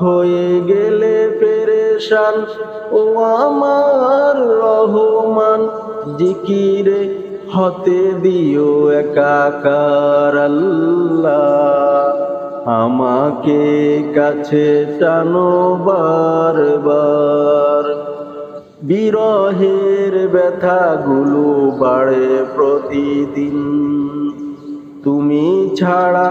হয়ে গেলে পেরেশান। ও আমার রহমান, জিকিরে হতে দিও একাকার আল্লাহ। আমাকে কাছে টানো বারবার। বিরহের ব্যথাগুলো বাড়ে প্রতিদিন। তুমি ছাড়া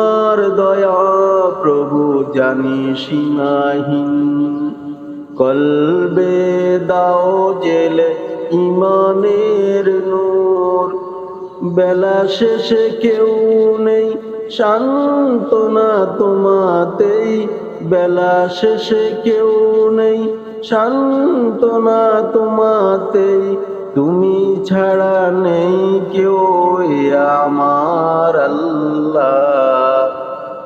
দয়া প্রভু জানি সীমাহীন। কলবে দাও জেলে ইমানের নূর। বেলা শেষে কেউ নেই, সান্ত্বনা তোমাতেই। বেলা শেষে কেউ নেই, সান্ত্বনা তোমাতেই। তুমি ছাড়া নেই কেউ আমার